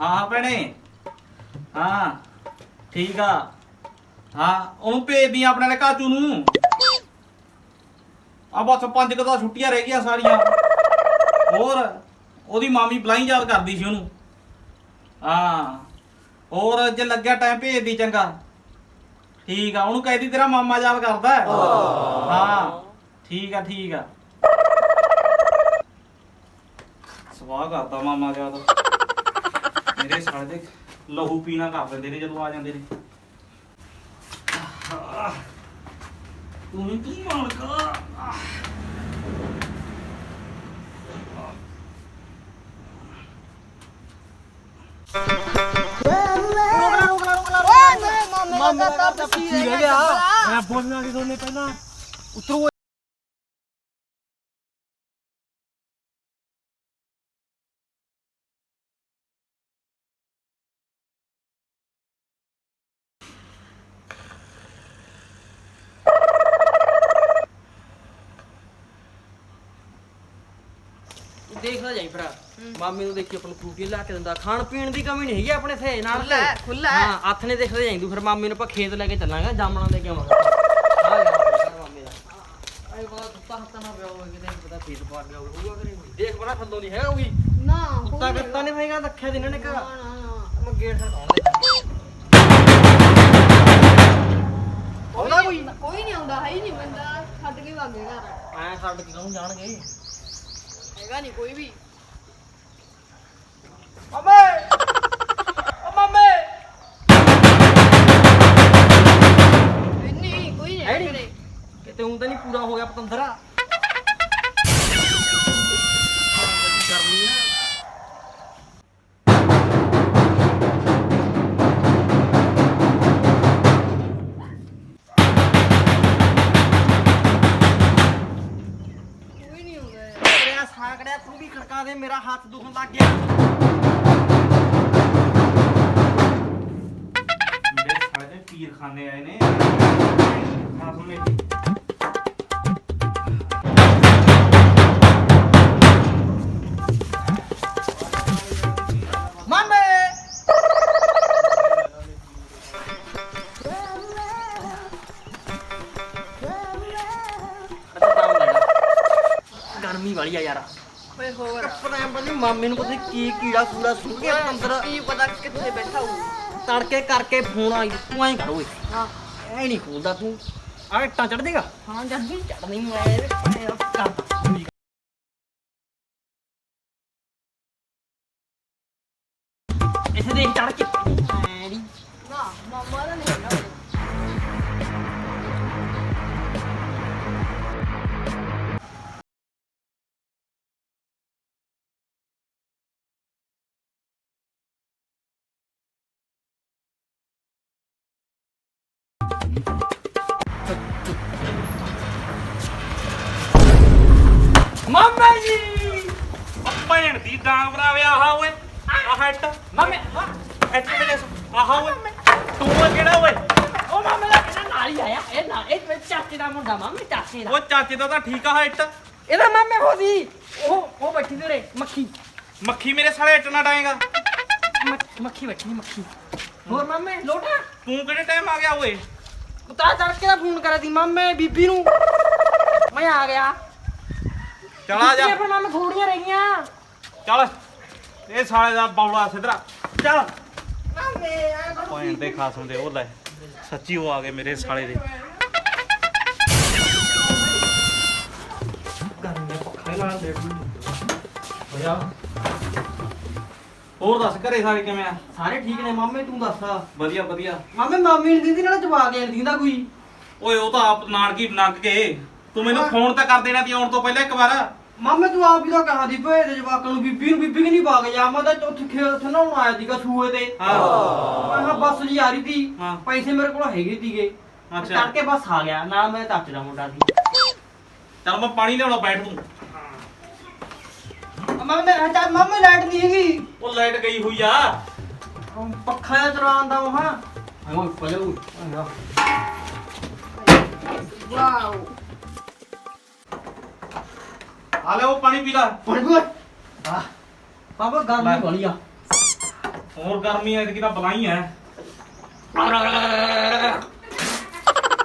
ਹਾਂ ਭੈਣੇ। ਹਾਂ ਠੀਕ ਆ। ਹਾਂ ਉਹਨੂੰ ਭੇਜਦੀ ਆਪਣੇ ਵਾਲੇ ਕਾਚੂ ਨੂੰ। ਆ ਬਸ ਪੰਜ ਕੁ ਤਾਂ ਛੁੱਟੀਆਂ ਰਹਿ ਗਈਆਂ ਸਾਰੀਆਂ। ਹੋਰ ਉਹਦੀ ਮਾਮੀ ਬਲਾਈ ਯਾਦ ਕਰਦੀ ਸੀ ਉਹਨੂੰ। ਹਾਂ ਹੋਰ ਜੇ ਲੱਗਿਆ ਟਾਈਮ ਭੇਜਦੀ ਚੰਗਾ। ਠੀਕ ਆ ਉਹਨੂੰ ਕਹਿਦੀ ਤੇਰਾ ਮਾਮਾ ਯਾਦ ਕਰਦਾ ਹੈ। ਹਾਂ ਠੀਕ ਆ ਠੀਕ ਆ। ਸਵਾਹ ਕਰਦਾ ਮਾਮਾ ਯਾਦ। ਮੇਰੇ ਸਾਲੇ ਦੇ ਲਹੂ ਪੀਣਾ ਕਰ ਦਿੰਦੇ ਨੇ ਜਦੋਂ ਆ ਜਾਂਦੇ ਨੇ। ਆਹ, ਤੂੰ ਹੀ ਤੂੰ ਮਾਲਕਾ। ਆਹ। ਮਾਮੇ ਦਾ ਤਾਂ ਪੱਚੀ ਰਹਿ ਗਿਆ। ਮੈਂ ਬੋਲਣਾ ਕਿ ਦੋਨੇ ਪਹਿਲਾਂ। ਉਤਰੋ ਦੇਖਦਾ ਜਾਈ ਭਰਾ। ਮਾਮੇ ਨੂੰ ਦੇਖੀ ਆਪਾਂ ਨੂੰ ਫਰੂਟੀ ਲਿਆ ਕੇ ਦਿੰਦਾ। ਖਾਣ ਪੀਣ ਦੀ ਕਮੀ ਨਹੀਂ ਹੈਗੀ ਆਪਣੇ ਥੇ ਨਾਲ ਖੁੱਲ੍ਹਾ ਹੈ, ਖੁੱਲ੍ਹਾ ਹੈ। ਹਾਂ ਹੱਥ ਨੇ ਦੇਖਦੇ ਜਾਈ ਤੂੰ ਫਿਰ ਮਾਮੇ ਨੂੰ ਆਪਾਂ ਖੇਤ ਲੈ ਕੇ ਚੱਲਾਂਗੇ ਜਾਮਣਾ ਦੇ ਕੇ ਆਵਾਂਗੇ। ਮਾਮੇ ਦਾ। ਆਏ ਬੜਾ ਕੁੱਤਾ ਹੱਥਾਂ ਨਾਲ ਪਿਆ ਹੋਵੇ ਕਿਤੇ ਪਤਾ ਖੇਤ ਪਾ ਗਿਆ ਹੋਊਗਾ ਕਿ ਨਹੀਂ ਹੋਊਗਾ। ਦੇਖ ਬੜਾ ਥੱਲੋਂ ਨਹੀਂ ਹੈ ਹੋਊਗੀ ਨਾ ਕੁੱਤਾ ਕੱਤਾ ਨਹੀਂ ਹੋਏਗਾ ਰੱਖਿਆ ਦਿਨਾਂ ਨੇ ਘਰ ਨਾ ਨਾ। ਮੈਂ ਗੇਟ ਤੇ ਆਉਂਦਾ ਕੋਈ ਕੋਈ ਨਹੀਂ ਆਉਂਦਾ ਹੈ ਹੀ ਨਹੀਂ ਬੰਦਾ। ਛੱਡ ਕੇ ਭਾਗੇ ਘਰ। ਐ ਛੱਡ ਕੇ ਜਾਣਗੇ? ਹੈਗਾ ਨਹੀਂ ਕੋਈ ਵੀ। ਮਾਮੇ! ਓ ਮਾਮੇ! ਨਹੀਂ ਕੋਈ ਨਹੀਂ ਹੈ ਨੀ? ਕਿਤੇ ਹੁਣ ਤਾਂ ਨਹੀਂ ਪੂਰਾ ਹੋ ਗਿਆ ਪਤੰਦਰਾ। ਮਾਮੇ ਨੂੰ ਪਤਾ ਨੀ ਕੀ ਕੀੜਾ ਕੂੜਾ ਗਿਆ ਅੰਦਰ ਕੀ ਪਤਾ ਕਿੱਥੇ ਬੈਠਾ ਹੋਊ। ਤੜਕੇ ਕਰਕੇ ਫੋਨ ਆਈ ਤੂੰ ਐਂ ਕਰੋ ਓਏ। ਹਾਂ। ਐ ਨਹੀਂ ਖੋਲਦਾ ਤੂੰ। ਆ ਇੱਟਾਂ ਚੜ ਦੇਗਾ? ਹਾਂ ਜੱਦੀ। ਚੜਨੀ ਮੈਂ ਮੈਂ ਕਰਦਾ ਮਾਮਾ ਜੀ! ਭੈਣ ਦੀ ਡਾਂਗ ਬਰਾਵੇ ਆਹ ਓਏ ਆਹ ਇੱਟ ਮਾਮੇ ਇੱਟ ਮੇਰੇ ਆਹ ਓਏ ਤੂੰ ਓਏ ਕਿਹੜਾ ਓਏ? ਉਹ ਮਾਮੇ ਦਾ ਕਿਹੜਾ ਨਾਲ ਹੀ ਆਇਆ ਇਹ ਨਾ ਇਹ ਚਾਚੇ ਦਾ ਮੁੰਡਾ ਮਾਮੇ ਚਾਚੇ ਦਾ। ਉਹ ਚਾਚੇ ਦਾ ਤਾਂ ਠੀਕ ਆ ਇੱਟ ਇਹਦਾ ਮਾਮੇ ਹੋਦੀ ਉਹ ਉਹ ਬੈਠੀ ਤੇ ਉਰੇ ਮੱਖੀ। ਮੱਖੀ ਮੇਰੇ ਸਾਲੇ ਨਾ ਡਾਏਗਾ। ਮੱਖ- ਮੱਖੀ ਬੈਠੀ ਨੀ, ਮੱਖੀ। ਹੋਰ ਮਾਮੇ ਲੋਟਾ? ਤੂੰ ਕਿਹੜੇ ਟਾਈਮ ਆ ਗਿਆ ਓਏ? ਉਤਾਰ ਤੜਕੇ ਦਾ ਫੋਨ ਕਰਿਆ ਦੀ ਮਾਮੇ ਬੀਬੀ ਨੂੰ। ਮੈਂ ਆ ਗਿਆ। ਚਲਾ ਜਾ। ਫਿਰ ਮਾਮੇ ਥੋੜੀਆਂ ਰਹਿ ਗਈਆਂ? ਚੱਲ ਇਹ ਸਾਲੇ ਦਾ ਬੌਲਾ ਸਿਧਰਾ। ਚੱਲ। ਮਾਮੇ ਆ ਭੈਣ ਦੇ ਖਾਸਮ ਦੇ ਉਹ ਲੈ। ਸੱਚੀ ਉਹ ਆ ਗਏ ਮੇਰੇ ਸਾਲੇ ਦੇ। ਦੇ ਹੋਰ ਦੱਸ ਘਰੇ ਸਾਰੇ ਕਿਵੇਂ ਆ? ਸਾਰੇ ਠੀਕ ਨੇ ਮਾਮੇ ਤੂੰ ਦੱਸ। ਵਧੀਆ ਵਧੀਆ। ਮਾਮੇ ਮਾਮੀ ਨੂੰ ਦੀਦੀ ਨਾਲ ਜਵਾਬ ਦੇਣ ਦਿੰਦਾ ਕੋਈ। ਓਏ ਉਹ ਤਾਂ ਆਪ ਨਾਨਕੀ ਨੰਗ ਕੇ। ਤੂੰ ਮੈਨੂੰ ਫੋਨ ਤਾਂ ਕਰ ਦੇਣਾ ਤੀ ਆਉਣ ਤੋਂ ਪਹਿਲਾਂ ਇੱਕ ਵਾਰ। ਮਾਮੇ ਤੂੰ ਆਪ ਹੀ ਤਾਂ ਕਹਾ ਦੀ ਭੇਜ ਦੇ ਜਵਾਕਾਂ ਨੂੰ ਬੀਬੀ ਨੂੰ ਬੀਬੀ ਕਿ ਨਹੀਂ ਬਾਗ ਜਾ ਮੈਂ ਤਾਂ ਉੱਥੇ ਖੇਤ ਉੱਥੇ ਨਹਾਉਣ ਆਇਆ ਸੀਗਾ ਸੂਏ ਤੇ। ਹਾਂ। ਮੈਂ ਕਿਹਾ ਬੱਸ ਜੀ ਆ ਰਹੀ ਸੀ। ਹਾਂ। ਪੈਸੇ ਮੇਰੇ ਕੋਲ ਹੈਗੇ ਸੀਗੇ। ਅੱਛਾ। ਤੜਕੇ ਬੱਸ ਆ ਗਿਆ। ਨਾਲ ਮੈਂ ਚਾਚੇ ਦਾ ਮੁੰਡਾ ਸੀ। ਚੱਲ ਮੈਂ ਪਾਣੀ ਲਿਆਉਣਾ ਬੈਠ ਤੂੰ। ਮਾਮੇ ਹਟਾ ਮਾਮੇ ਲਾਈਟ ਨਹੀਂ ਹੈਗੀ। ਉਹ ਲਾਈਟ ਗਈ ਹੋਈ ਆ। ਉਹ ਪੱਖਾ ਜਿਹਾ ਚਲਾਉਣ ਦਾ ਉਹ ਹਾਂ ਪਜੋ ਵਾਓ। ਆ ਲੈ ਉਹ ਪਾਣੀ ਪੀ ਲੈ। ਪੜ ਗੋ ਆ। ਬਾਬਾ ਗਰਮੀ। ਵਾਲੀ ਆ। ਹੋਰ ਗਰਮੀ ਐਤਕੀ ਤਾਂ ਬਲਾਈ ਐ।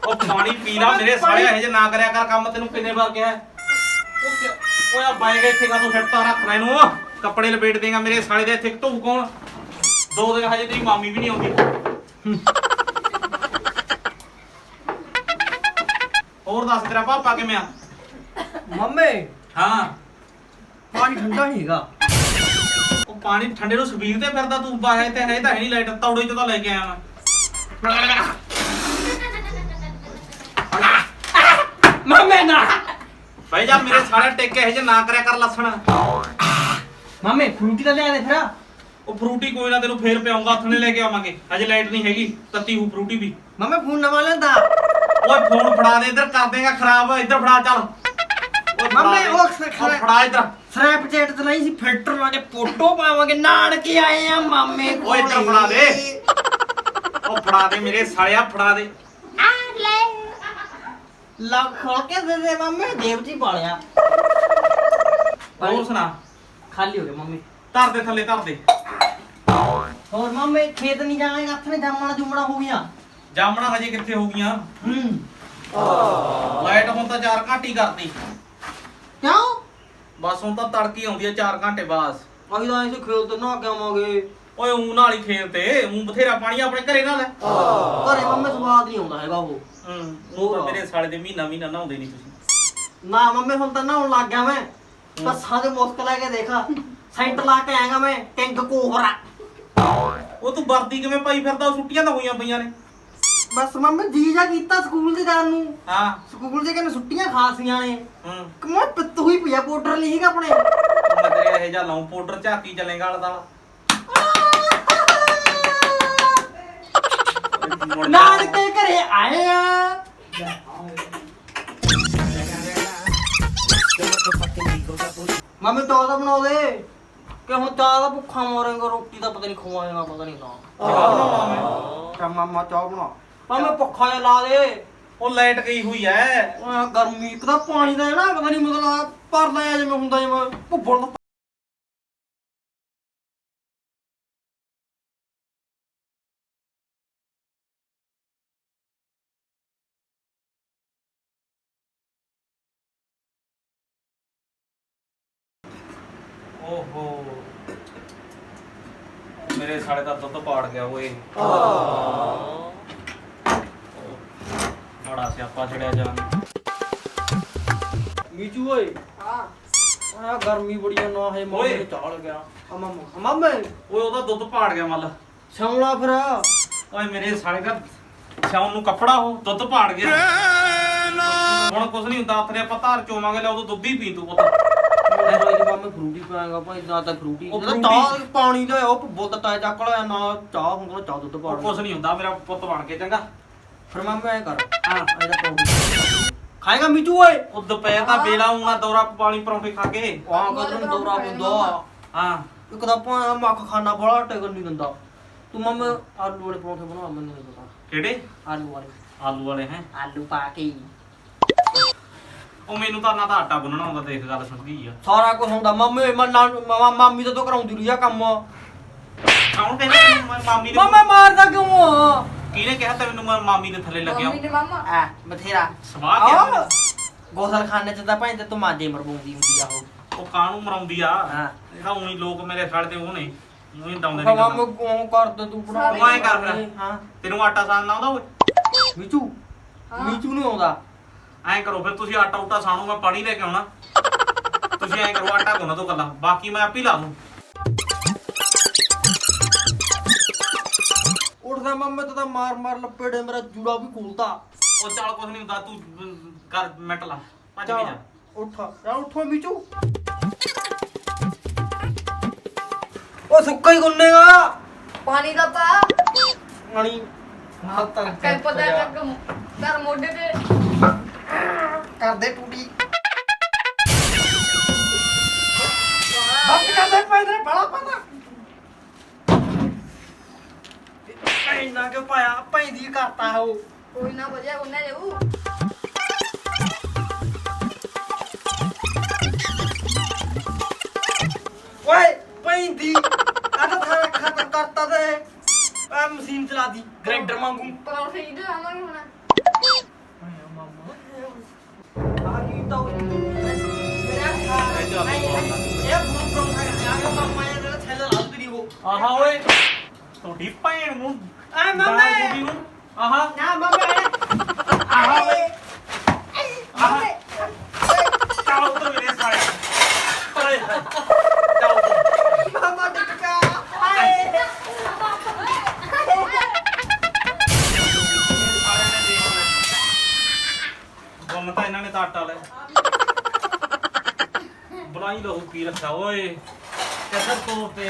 ਉਹ ਪਾਣੀ ਪੀ ਲਾ ਮੇਰੇ ਸਾਲੇ ਇਹ ਜੇ ਨਾ ਕਰਿਆ ਕਰ ਕੰਮ ਤੈਨੂੰ ਕਿੰਨੇ ਵਾਰ ਕਿਹਾ? ਕਿ- ਓਏ ਆ ਬਾਈਕ ਇੱਥੇ ਕਾ ਤੂੰ ਛੱਡਤਾ ਰੱਖ ਲੈ ਇਹਨੂੰ? ਕੱਪੜੇ ਲਪੇਟ ਦੇਗਾ ਮੇਰੇ ਸਾਲੇ ਦੇ ਇੱਥੇ ਧੂ ਕੌਣ? ਦੋ ਦਿਨ ਹਜੇ ਤੇਰੀ ਮਾਮੀ ਵੀ ਨਹੀਂ ਆਉਂਦੀ। ਹੋਰ ਦੱਸ ਤੇਰਾ ਪਾਪਾ ਕਿਵੇਂ ਆ? ਮੰਮੀ ਹਾਂ। ਪਾਣੀ ਠੰਡਾ ਨਹੀਂ ਹੈਗਾ। ਉਹ ਪਾਣੀ ਠੰਡੇ ਨੂੰ ਸਬੀਰ ਤੇ ਫਿਰਦਾ ਤੂੰ ਬਾਹਰ ਤੇ ਹੈ ਤਾਂ ਹੈ ਨਹੀਂ ਲਾਈਟ ਤੌੜੇ ਚ ਤਾਂ ਲੈ ਕੇ ਆਇਆ ਮੈਂ। ਮੰਮੀ ਨਾ। ਭਾਈ ਜਾ ਮੇਰੇ ਸਾਰੇ ਟੇਕੇ ਇਹ ਜੇ ਨਾ ਕਰਿਆ ਕਰ ਲਸਣ। ਮੰਮੀ ਫਰੂਟੀ ਤਾਂ ਲਿਆ ਦੇ ਫਿਰ। ਉਹ ਫਰੂਟੀ ਕੋਈ ਨਾ ਤੈਨੂੰ ਫੇਰ ਪਿਆਉਂਗਾ ਹੱਥ ਨੇ ਲੈ ਕੇ ਆਵਾਂਗੇ। ਅਜੇ ਲਾਈਟ ਨਹੀਂ ਹੈਗੀ ਤੱਤੀ ਹੂ ਫਰੂਟੀ ਵੀ। ਮੰਮੀ ਫੋਨ ਨਵਾਂ ਲੈਂਦਾ ਓਏ ਫੋਨ ਫੜਾ ਦੇ ਇੱਧਰ ਕਰ ਦੇਗਾ ਖਰਾਬ ਇੱਧਰ ਫੜਾ ਚੱਲ। ਮੰਮੀ। ਉਹ ਖ- ਉਹ ਫੜਾ ਇੱਧਰ ਸਨੈਪਚੈਟ ਤੇ ਲਈ ਸੀ ਫਿਲਟਰ ਲਾ ਕੇ ਫੋਟੋ ਪਾਵਾਂਗੇ ਨਾਨਕੇ ਆਏ ਆ ਮਾਮੇ ਓਏ ਇੱਧਰ ਫੜਾ ਦੇ। ਉਹ ਫੜਾ ਦੇ ਮੇਰੇ ਸਾਲਿਆ ਫੜਾ ਦੇ। ਲੱਗ ਖੋਲ ਕੇ ਦੇ ਦੇ ਮੰਮੀ ਜੇਬ 'ਚ ਹੀ ਪਾ ਲਿਆ। ਹੋਰ ਸੁਣਾ। ਖਾਲੀ ਹੋ ਗਿਆ ਮੰਮੀ। ਧਰ ਦੇ ਥੱਲੇ ਧਰ ਦੇ। ਹੋਰ ਮੰਮੀ ਖੇਤ ਨਹੀਂ ਜਾਵਾਂਗੇ ਹੱਥ ਨੇ ਜਾਮਣਾ ਜੁਮਣਾ ਹੋ ਗਈਆਂ। ਜਾਮਣਾ ਹਜੇ ਕਿੱਥੇ ਹੋ ਗਈਆਂ? ਹੂੰ। ਲਾਈਟ ਹੁਣ ਤਾਂ 4 ਘੰਟੇ ਕਰਦੀ। ਕਿਉਂ? ਬਸ ਹੁਣ ਤਾਂ ਤੜਕੀ ਆਉਂਦੀ ਆ 4 ਘੰਟੇ ਬਾਅਦ। ਅਸੀਂ ਤਾਂ ਐਸੇ ਖੇਤ ਤੇ ਨਹਾ ਕੇ ਆਵਾਂਗੇ। ਓਏ ਊਂ ਨਾਲ ਹੀ ਖੇਲ ਤੇ ਊਂ ਬਥੇਰਾ ਪਾਣੀ ਆਪਣੇ ਘਰੇ ਨਾਲ ਹੈ। ਘਰੇ ਮੰਮੀ ਸਵਾਦ ਨਹੀਂ ਆਉਂਦਾ ਹੈਗਾ ਉਹ। ਹੂੰ ਉਹ ਤਾਂ ਮੇਰੇ ਸਾਲੇ ਦੇ ਮਹੀਨਾ ਮਹੀਨਾ ਨਹਾਉਂਦੇ ਨਹੀਂ ਤੁਸੀਂ। ਨਾ ਮੰਮੀ ਹੁਣ ਤਾਂ ਨਹਾਉਣ ਲੱਗ ਗਿਆ ਮੈਂ। ਬੱਸਾਂ ਦੇ ਮੁਸਕ ਲੈ ਕੇ ਦੇਖਾ। ਸੈਂਟ ਲਾ ਕੇ ਆਏਗਾ ਮੈਂ ਕਿੰਗ ਕੋਬਰਾ ਉਹ ਤੂੰ ਵਰਦੀ ਕਿਵੇਂ ਪਾਈ ਫਿਰਦਾ? ਉਹ ਛੁੱਟੀਆਂ ਤਾਂ ਹੋਈਆਂ ਪਈਆਂ ਨੇ। ਬਸ ਮੰਮੀ ਜੀ ਜਾ ਕੀਤਾ ਸਕੂਲ ਦੇ ਜਾਣ ਨੂੰ। ਹਾਂ। ਸਕੂਲ ਦੇ ਕਹਿੰਦੇ ਛੁੱਟੀਆਂ ਖਾਸੀਆਂ ਨੇ। ਹੂੰ। ਕਮਾ ਪਿੱਤ ਹੋਈ ਪਿਆ ਪਾਊਡਰ ਨਹੀਂ ਹੈਗਾ ਆਪਣੇ। ਮੈਂ ਤੇਰੇ ਇਹ ਜਾਂ ਲਾਉਂ ਪਾਊਡਰ ਝਾਕੀ ਚੱਲੇਗਾ ਵਾਲਾ ਦਾ ਨਾਨਕੇ ਘਰੇ ਆਏ ਆ। ਮੰਮੀ ਚਾਹ ਤਾਂ ਬਣਾ ਦੇ। ਕਿ ਹੁਣ ਚਾਹ ਦਾ ਭੁੱਖਾ ਮਰਾਂਗਾ ਰੋਟੀ ਦਾ ਪਤਾ ਨਹੀਂ ਖਵਾਏਗਾ ਪਤਾ ਨਹੀਂ ਨਾ। ਚਾਹ ਮੈਂ ਤਾਂ ਮਾਮਾ ਚਾਹ ਬਣਾ। ਮੰਮੀ ਭੁੱਖਾ ਜਿਹਾ ਲਾ ਦੇ। ਉਹ ਲਾਈਟ ਗਈ ਹੋਈ ਐ। ਓਏ ਗਰਮੀ ਇੱਕ ਤਾਂ ਪਾਣੀ ਦਾ ਹੈ ਨਾ ਪਤਾ ਨਹੀਂ ਮਤਲਬ ਭਰਦਾ ਆ ਜਿਵੇਂ ਹੁੰਦਾ ਜਿਵੇਂ ਭੁੱਬਲ ਦਾ ਓਹੋ। ਮੇਰੇ ਸਾਲੇ ਦਾ ਦੁੱਧ ਪਾੜ ਗਿਆ ਓਏ। ਬੜਾ ਸਿਆਪਾ ਚੜਿਆ ਜਾਨ ਮੀਚੂ ਓਏ। ਹਾਂ। ਓਏ ਗਰਮੀ ਬੜੀ ਆ ਨਾ ਹੈ ਓਏ। ਚਾਲ ਗਿਆ। ਆ ਮਾਮਾ। ਮਾਮੇ। ਓਏ ਉਹਦਾ ਦੁੱਧ ਪਾੜ ਗਿਆ ਮੱਲ। ਸੌਣਾ ਫਿਰ। ਓਏ ਮੇਰੇ ਸਾਲੇ ਦਾ ਸ਼ਾਮ ਨੂੰ ਕੱਪੜਾ ਉਹ ਦੁੱਧ ਪਾੜ ਗਿਆ। ਹੁਣ ਕੁਛ ਨਹੀਂ ਹੁੰਦਾ ਆਥਰੇ ਆਪਾਂ ਧਾਰ ਚੋਵਾਂਗੇ ਲੈ ਉਦੋਂ ਦੁੱਧ ਹੀ ਪੀ ਤੂੰ ਪੁੱਤ। ਮੈਂ ਰੋਜ਼ ਮਾਮੇ ਫਰੂਟੀ ਪਾਏਗਾ ਭਾਈ ਨਾ ਤਾਂ ਫਰੂਟੀ। ਉਹ ਨਾ ਚਾਹ ਪਾਣੀ ਦਾ ਉਹ ਬੁੱਤ ਤਾਂ ਚੱਕ ਲਿਆ ਨਾ ਚਾਹ ਹੁੰਦਾ ਚਾਹ ਦੁੱਧ ਪਾ ਉਹ ਕੁਛ ਨਹੀਂ ਹੁੰਦਾ ਮੇਰਾ ਪੁੱਤ ਬਣ ਕੇ ਚੰਗਾ। ਫਿਰ ਮਾਮੇ ਐ ਕਰ? ਹਾਂ ਇਹਦਾ ਪਾਉ ਖਾਏਗਾ ਮੀਚੂ ਓਏ? ਉਹ ਦੁਪਹਿਰ ਦਾ ਵੇਲਾ ਆਉਣਾ ਦੌਰਾ ਪਾਣੀ ਪਰੌਂਠੇ ਖਾ ਕੇ। ਵਾਹ ਕਦੋਂ ਦੌਰਾ ਬੰਦਾ ਹਾਂ। ਇੱਕ ਤਾਂ ਪਾ ਮੱਖ ਖਾਣਾ ਬੜਾ ਟੇਕਣ ਨਹੀਂ ਦਿੰਦਾ। ਤੂੰ ਮਾਮੇ ਆਲੂ ਵਾਲੇ ਪਰੌਂਠੇ ਬਣਾ ਮੈਨੂੰ ਨਹੀਂ ਪਤਾ। ਕਿਹੜੇ? ਆਲੂ ਵਾਲੇ। ਆਲੂ ਵਾਲੇ ਹੈ? ਆਲੂ ਪਾ ਕੇ। ਉਹ ਮੈਨੂੰ ਤਾਂ ਨਾ ਤਾਂ ਆਟਾ ਗੁੰਨਣਾ ਆਉਂਦਾ ਦੇਖ ਗੱਲ ਸੁਣਦੀ ਆ। ਸਾਰਾ ਕੁਝ ਹੁੰਦਾ। ਮੰਮੀ ਮੈਂ ਨਾ- ਮਾ- ਮਾਮੀ ਤਾਂ ਤੋਂ ਕਰਾਉਂਦੀ ਰਹੀ ਆ ਕੰਮ। ਕੌਣ ਕਹਿੰਦਾ ਮਾਮੀ ਮਾਮਾ ਮਾਰਦਾ ਕਿਉਂ ਆ? ਕਿਹਨੇ ਕਿਹਾ ਤੇ ਮੈਨੂੰ ਮੈਂ ਮਾਮੀ ਦੇ ਥੱਲੇ ਲੱਗਿਆ? ਮੰਮੀ ਨੇ ਮਾਮਾ। ਆ ਬਥੇਰਾ। ਸਵਾਹ ਗਿਆ। ਗੋਸਲਖਾਨੇ ਚ ਤਾਂ ਭਾਂ ਤੇ ਤੂੰ ਮਾਜੇ ਮਰਵਾਉਂਦੀ ਹੁੰਦੀ ਆ ਉਹ। ਉਹ ਕਾਹਨੂੰ ਮਰਾਉਂਦੀ ਆ? ਹਾਂ। ਇਹਦਾ ਉਹੀ ਲੋਕ ਮੇਰੇ ਸਾਲੇ ਤੇ ਉਹ ਨੇ। ਉਹੀ ਡਾਉਂਦੇ ਨੇ ਮਾਮਾ ਗੱਲਾਂ। ਕੌਣ ਕਰਦਾ ਤੂੰ ਬਣਾ ਉਹ ਐਂ ਕਰ ਫਿਰ। ਹਾਂ। ਤੈਨੂੰ ਆਟਾ ਸਾਨਣਾ ਆਉਂਦਾ ਓਏ ਮੀਚੂ? ਹਾਂ। ਮੀਚੂ ਨਹੀਂ ਆਉਂਦਾ। ਐਂ ਕਰੋ ਫਿਰ ਤੁਸੀਂ ਆਟਾ ਉਟਾ ਸਾਣੋ ਮੈਂ ਪਾਣੀ ਲੈ ਕੇ ਆਉਣਾ। ਤੁਸੀਂ ਐਂ ਕਰੋ ਆਟਾ ਗੁੰਨ ਦੋ ਕੱਲਾ। ਬਾਕੀ ਮੈਂ ਆਪੇ ਲਾ ਦੂੰ। ਉੱਠਦਾ ਮਾਮਾ ਤੇ ਤਾਂ ਮਾਰ ਮਾਰ ਲੱਪੇੜੇ ਮੇਰਾ ਜੂੜਾ ਵੀ ਖੋਲਦਾ ਉਹ ਚੱਲ ਕੁਛ ਨਹੀਂ ਹੁੰਦਾ ਤੂੰ ਅਮ, ਕਰ ਮਿੰਟ ਲਾ ਭੱਜ ਕੇ ਜਾ। ਉੱਠ ਯਾ ਉੱਠੋ ਮੀਚੂ। ਉਹ ਸੁੱਕਾ ਹੀ ਗੁੰਨੇਗਾ ਪਾਣੀ ਦਾ ਪਾ। ਪਾਣੀ ਹੱਥ ਤੱਕ ਕਈ ਪਤਾ ਤੱਕ ਦਰ ਮੋਢੇ ਤੇ। ਕਰਦੇ ਟੂਟੀ। ਹੱਥ ਕਰਦੇ ਪੈਦੇ ਬੜਾ ਪਤਾ ਇੰਨਾ ਕਿਉਂ ਪਾਇਆ ਪੈਂਦੀ ਕਰਤਾ ਉਹ। ਕੋਈ ਨਾ ਵਜਿਆ ਉਹਨੇ ਜਾਊ ਓਏ ਪੈਂਦੀ ਆ ਤਾਂ ਥਾਂ ਖਤਮ ਕਰਤਾ ਤੇ। ਆ ਮਸ਼ੀਨ ਚਲਾਦੀ ਗ੍ਰਾਈਂਡਰ ਵਾਂਗੂ। ਪਰੌਂਠੇ ਹੀ ਲਾਵਾਂਗੇ ਹੁਣ। ਆ ਕੀ ਤਾਂ ਮੇਰਾ ਖਾ ਇਹ ਫੋਨ ਫੋਨ ਆ ਗਿਆ ਮਾਮਾ ਥੈਲਾ ਲਾ ਤੇਰੀ ਉਹ। ਆਹਾ ਓਏ ਤੁਹਾਡੀ ਭੈਣ ਨੂੰ ਆ ਦਾਲ ਮਾਮਾ ਤੁਹਾਡੀ ਨੂੰ ਆਹਾ। ਨਾ ਮਾਮਾ। ਆਹਾ ਓਏ ਆਹਾ। ਚਾਉ ਤੋ ਮੇਰੇ ਸਾਲੇ ਓਏ ਚਾਉ ਤੋ ਮਾਮਾ ਟਿਕਾ ਹਾਏ ਗੁੰਮ ਤਾਂ ਇਹਨਾਂ ਨੇ ਤਾਂ ਆਟਾ ਲੈ ਬੁਲਾਈ ਲਹੂ ਪੀ ਰੱਖਿਆ ਓਏ। ਕਿੱਧਰ ਤੋਂ ਤੇ?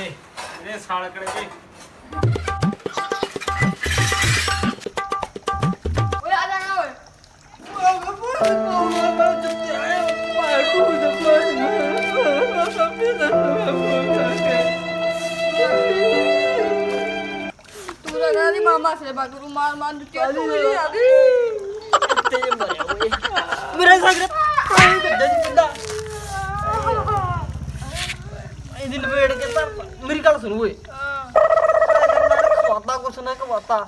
ਮੇਰੇ ਸਾਲ ਕੜੇ ਤੇ ਮਾਰ ਮਾਰ ਦਿੱਤੀ ਤੂੰ ਹੀ ਆ ਤੇ ਮਰਿਆ ਓਏ ਮੇਰੇ ਸਾਗਰ ਪਾਣੀ ਕੱਢੇ ਨਹੀਂ ਕਿੰਦਾ ਇਹਦੀ ਲਪੇੜ ਕੇ ਤਾਂ। ਮੇਰੀ ਗੱਲ ਸੁਣ ਓਏ। ਖਵਾਤਾ ਕੁਛ ਨਾ ਖਵਾਤਾ।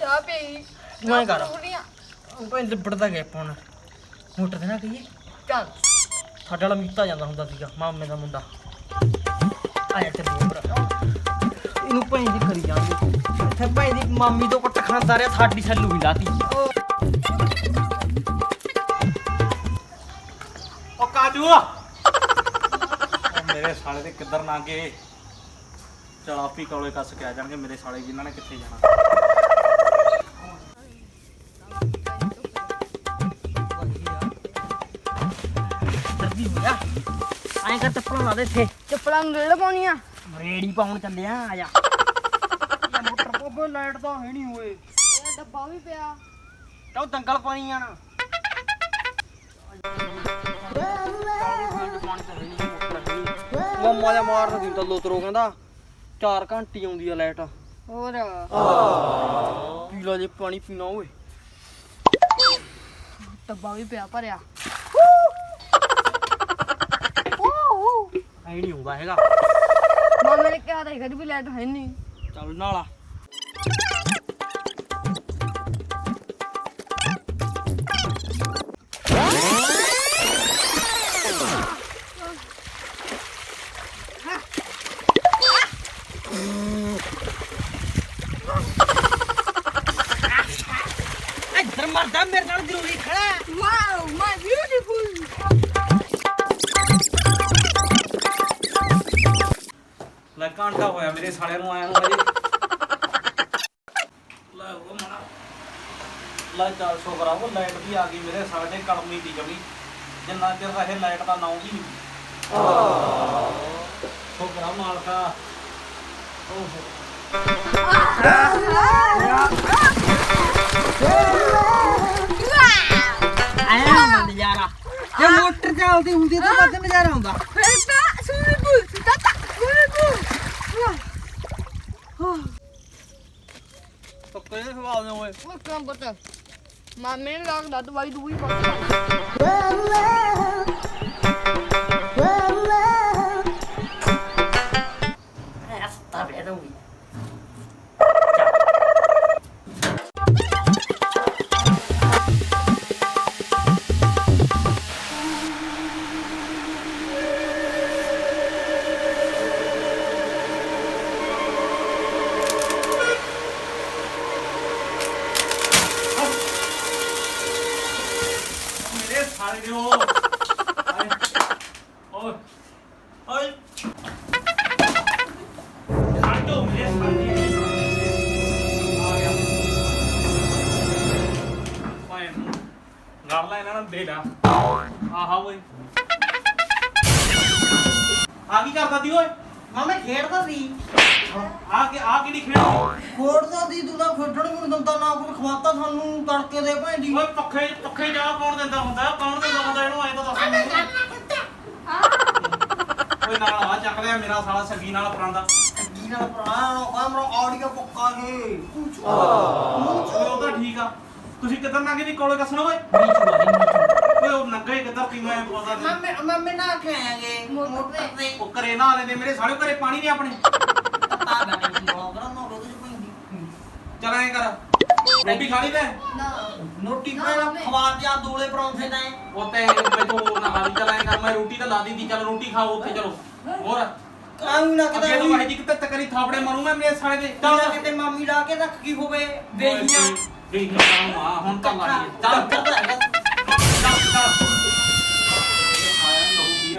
ਚਾਹ ਪੀ ਮੈਂ ਕਰ। ਕੁੜੀਆਂ ਭਾਈ ਲਿਬੜਦਾ ਗਿਆ ਪਾਉਣ ਮੋਟਰ ਤੇ ਨਾ ਕਹੀਏ। ਚੱਲ। ਸਾਡੇ ਵਾਲਾ ਮੀਤਾ ਜਾਂਦਾ ਹੁੰਦਾ ਸੀਗਾ ਮਾਮੇ ਦਾ ਮੁੰਡਾ। ਆ ਜਾ ਇਹਨੂੰ ਭਾਈ ਦੀ ਕਰੀ ਜਾਂਦੇ। ਇੱਥੇ ਭਾਈ ਦੀ ਮਾਮੀ ਤੋਂ ਕੁੱਟ ਖਾਂਦਾ ਰਿਹਾ ਸਾਡੀ ਸੱਲੂ ਵੀ ਲਾਤੀ। ਓ ਕਾਜੂ! ਮੇਰੇ ਸਾਲੇ ਦੇ ਕਿੱਧਰ ਨਾ ਗਏ। ਚਲ ਆਪੀ ਕੋਲੇ ਕੱਸ ਕੇ ਆ ਜਾਣਗੇ ਮੇਰੇ ਸਾਲੇ ਜਿਨ੍ਹਾਂ ਨੇ ਕਿੱਥੇ ਜਾਣਾ। ਸਰਦੀ ਹੋ ਐਂ ਕਰ ਚੱਪਲਾਂ ਲਾ ਦੇ ਇੱਥੇ। ਚੱਪਲਾਂ ਨੂੰ ਰੇੜ ਪਾਉਣੀ ਆ ਰੇੜੀ ਪਾਉਣ ਚੱਲਿਆ ਆ ਜਾ। ਪੋਪੋ ਲਾਈਟ ਤਾਂ ਹੈ ਨਹੀਂ ਹੋਏ ਇਹ ਡੱਬਾ ਵੀ ਪਿਆ। ਕਿਉਂ ਦੰਗਲ ਪਾਣੀ ਆਣਾ। ਮੰਮਾ ਦਾ ਮਾਰਨ ਦੀ ਤਾਂ ਲੋਤਰੋ ਕਹਿੰਦਾ 4 ਘੰਟੇ ਆਉਂਦੀ ਆ ਲਾਈਟ। ਹੋਰ? ਪੀ ਲਾ ਜੇ ਪਾਣੀ ਪੀਣਾ ਓਏ। ਡੱਬਾ ਵੀ ਪਿਆ ਭਰਿਆ। ਐ ਨਹੀਂ ਆਉਂਦਾ ਹੈਗਾ। ਮਾਮੇ ਨੇ ਕਿਹਾ ਤਾਂ ਹੈਗਾ ਵੀ ਲਾਈਟ ਹੈ ਨਹੀਂ। ਚੱਲ ਨਾਲਾ। ਮੇਰੇ ਸਾਲਿਆਂ ਨੂੰ ਆਇਆ ਨੂੰ ਹਜੇ ਲੈ ਉਹ ਮਣਾ ਲੈ ਚੱਲ ਸ਼ੁਕਰ ਆ ਉਹ ਲਾਈਟ ਵੀ ਆ ਗਈ ਮੇਰੇ ਦੇ ਕੜਮੀ ਦੀ ਜਮੀ। ਜਿੰਨਾ ਚਿਰ ਰਹੇ ਲਾਈਟ ਦਾ ਨਾਮ ਹੀ ਨਹੀਂ ਸ਼ੁਕਰ ਆ ਮਾਲਕਾ। ਓਹ ਆਇਆ ਨਜ਼ਾਰਾ। ਜੇ ਮੋਟਰ ਚੱਲਦੀ ਹੁੰਦੀ ਤਾਂ ਵੱਧ ਨਜ਼ਾਰਾ ਆਉਂਦਾ। ਫੇਟਾ ਸੁਨੀਪੂ ਤਤਾ ਸੁਨੀਪੂ ਪੱਕੇ ਹਵਾ ਦੇ ਓਏ। ਉਹ ਕੰਮ ਪਤਾ ਮਾਮੇ ਨੇ ਲੱਗਦਾ ਦਵਾਈ ਦੂਈ ਪੱਕਾ ਮਾਮੇ ਖੇਡਦਾ ਸੀ। ਆ ਕੇ ਆ ਕਿਹੜੀ ਖੇਡ ਖੋੜਦਾ ਸੀ ਤੂੰ ਤਾਂ ਖੇਡਣ ਨਹੀਂ ਦਿੰਦਾ ਨਾ ਕੋਈ ਖਵਾਤਾ ਸਾਨੂੰ ਤੜਕੇ ਦੇ ਭੈਂਦੀ ਓਏ ਪੱਖੇ ਪੱਖੇ ਜਾ ਕੌਣ ਦਿੰਦਾ ਹੁੰਦਾ? ਕੌਣ ਦਿੰਦਾ ਹੁੰਦਾ? ਇਹਨੂੰ ਐ ਤਾਂ ਦੱਸ ਮੈਨੂੰ। ਓਏ ਨਾਲ ਆ ਚੱਕ ਲਿਆ ਮੇਰਾ ਸਾਲਾ ਸੱਗੀ ਨਾਲ ਪਰਾਂਦਾ ਕੀ ਨਾਲ ਪੁਰਾਣਾ ਕੈਮਰਾ ਆਡੀਓ ਪੱਕਾ ਹੈ। ਓਏ ਉਹ ਤਾਂ ਠੀਕ ਆ। ਤੁਸੀਂ ਕਿੱਧਰ ਨੰਗੇ ਦੀ ਕੋਲੇ ਕੱਸਣਾ ਓਏ? ਓਏ ਉਹ ਨੰਗੇ ਕਿੱਧਰ ਪੀ ਮੈਂ ਬੋਲਦਾ ਨਹੀਂ। ਮਾਮੇ ਮਾਮੇ ਨਾ ਖਾਏਗੇ। ਮੋਟਰ ਤੇ। ਤੇ। ਉਹ ਘਰੇ ਨਾ ਲੈਂਦੇ ਮੇਰੇ ਸਾਲੇ ਘਰੇ ਪਾਣੀ ਨਹੀਂ ਆਪਣੇ। ਪਤਾ ਨਹੀਂ ਚੱਲ ਐਂ ਕਰ ਰੋਟੀ ਖਾਣੀ ਤੇ ਨਾ। ਪੈ ਮੰਮੀ। ਖਵਾ ਤੇ ਆ ਦੋਲੇ ਪਰੌਂਠੇ ਤਾਂ। ਉਹ ਤੇ ਮੈਨੂੰ ਨਾ ਖਾਲੀ ਚੱਲ ਐਂ ਕਰ ਮੈਂ ਰੋਟੀ ਤਾਂ ਲਾ ਦਿੱਤੀ ਚੱਲ ਰੋਟੀ ਖਾਓ ਉੱਥੇ ਚਲੋ। ਹੋਰ? ਕਾਹਨੂੰ ਨਾ ਅੱਗੇ ਤੋਂ ਵਾਹੀ ਜੀ ਕਿਤੇ ਤਕਰੀ ਥਾਪੜੇ ਮਾਰੂ ਮੈਂ ਮੇਰੇ ਸਾਲੇ ਦੇ। ਕਿਤੇ ਮਾਮੀ ਲਾ ਕੇ ਰੱਖ ਗਈ ਹੋਵੇ ਵੇਹੀਆਂ। ਵੇਹੀਆਂ ਹੁਣ ਤਾਂ ਮਾਰੀ ਚੱਲ। ਚੱਲ। Stop.